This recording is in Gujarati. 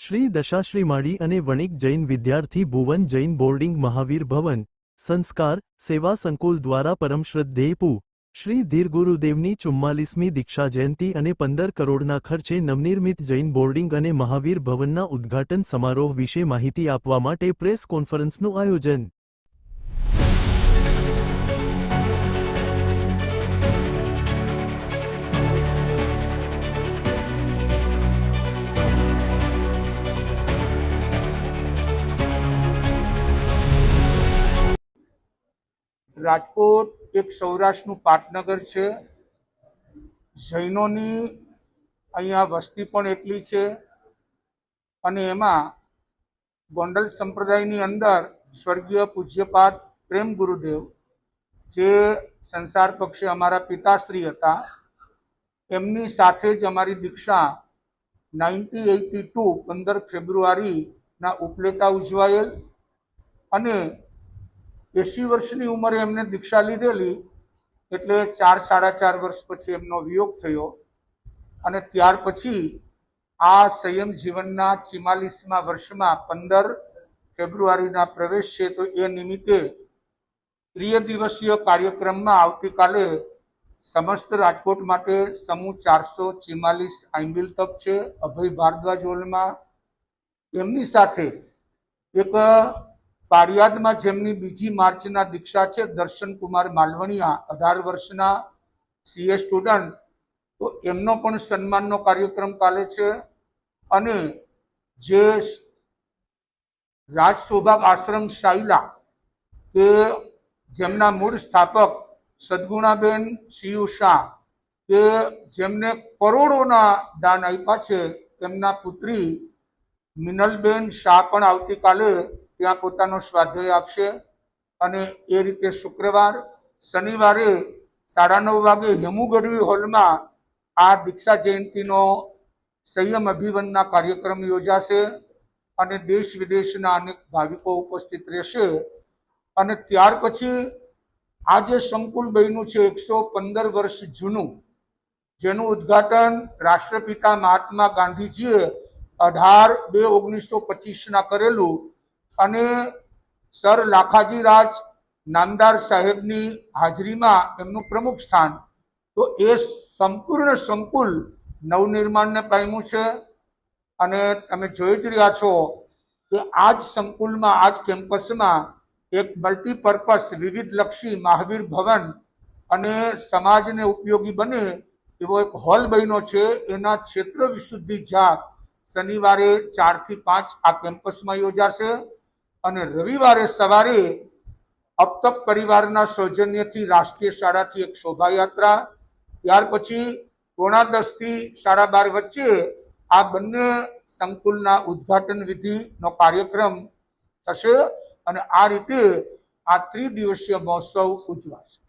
શ્રી દશાશ્રી માળી અને વણિક જૈન વિદ્યાર્થી ભુવન જૈન બોર્ડિંગ મહાવીર ભવન, સંસ્કાર, સેવા સંકુલ દ્વારા પરમશ્રદ્ધેય પૂ. શ્રી ધીર ગુરુદેવની ચુમ્માલીસમી દીક્ષા જયંતિ અને પંદર કરોડના ખર્ચે નવનિર્મિત જૈન બોર્ડિંગ અને મહાવીર ભવનના ઉદ્ઘાટન સમારોહ વિશે માહિતી આપવા માટે પ્રેસ કોન્ફરન્સનું આયોજન રાજકોટ એક સૌરાષ્ટ્રનું પાટનગર છે. જૈનોની અહીંયા વસ્તી પણ એટલી છે અને એમાં ગોંડલ સંપ્રદાયની અંદર સ્વર્ગીય પૂજ્યપાઠ પ્રેમ ગુરુદેવ, જે સંસાર પક્ષે અમારા પિતાશ્રી હતા, એમની સાથે જ અમારી દીક્ષા નાઇન્ટી એટી ટુ પંદર ફેબ્રુઆરીના ઉપલેટા ઉજવાયેલ અને એંસી વર્ષની ઉંમરે એમને દીક્ષા લીધેલી એટલે ચાર, સાડા ચાર વર્ષ પછી એમનો વિયોગ થયો અને ત્યાર પછી આ સંયમ જીવનના ચિમાલીસમાં વર્ષમાં પંદર ફેબ્રુઆરીના પ્રવેશ છે, તો એ નિમિત્તે ત્રિય દિવસીય કાર્યક્રમમાં આવતીકાલે સમસ્ત રાજકોટ માટે સમૂહ ચારસો ચિમાલીસ આંબિલ તપ છે, અભય ભારદ્વાજ હોલમાં. એમની સાથે એક પારિયાદમાં જેમની બીજી માર્ચના દીક્ષા છે દર્શનકુમાર માલવણિયા, અઢાર વર્ષના સીએ સ્ટુડન્ટ, તો એમનો પણ સન્માનનો કાર્યક્રમ કાલે છે. અને જે રાજસોભાગ આશ્રમ શાયલા કે જેમના મૂળ સ્થાપક સદગુણાબેન સીયુ શાહ કે જેમને કરોડોના દાન આપ્યા છે, તેમના પુત્રી મિનલબેન શાહ પણ આવતીકાલે ત્યાં પોતાનો સ્વાધ્યાય આપશે. અને એ રીતે શુક્રવાર, શનિવારે સાડા નવ વાગે હેમુ ગઢવી હોલમાં આ દીક્ષા જયંતિનો સંયમ અભિવનના કાર્યક્રમ યોજાશે અને દેશ વિદેશના અનેક ભાવિકો ઉપસ્થિત રહેશે. અને ત્યાર પછી આ જે સંકુલ બન્યું છે એકસો પંદર વર્ષ જૂનું, જેનું ઉદ્ઘાટન રાષ્ટ્રપિતા મહાત્મા ગાંધીજીએ અઢાર બે ઓગણીસો પચીસના કરેલું અને સર લાખાજી રાજ નામદાર સાહેબની હાજરીમાં એમનું પ્રમુખ સ્થાન. તો એ સંપૂર્ણ સંકુલ નવનિર્માણને પામ્યું છે. અને તમે જોઈ જ રહ્યા છો કે આ જ સંકુલમાં આ જ કેમ્પસમાં એક મલ્ટીપર્પઝ વિવિધલક્ષી મહાવીર ભવન અને સમાજને ઉપયોગી બને એવો એક હોલ બન્યો છે. એના ક્ષેત્ર વિશુદ્ધિ જાત શનિવારે ચારથી પાંચ આ કેમ્પસમાં યોજાશે. અને રવિવારે સવારે અપ્તપ પરિવારના સૌજન્યથી રાષ્ટ્રીય શાળાથી એક શોભાયાત્રા, ત્યાર પછી પોણા દસથી સાડા બાર વચ્ચે આ બંને સંકુલના ઉદ્ઘાટન વિધિનો કાર્યક્રમ થશે અને આ રીતે આ ત્રિદિવસીય મહોત્સવ ઉજવાશે.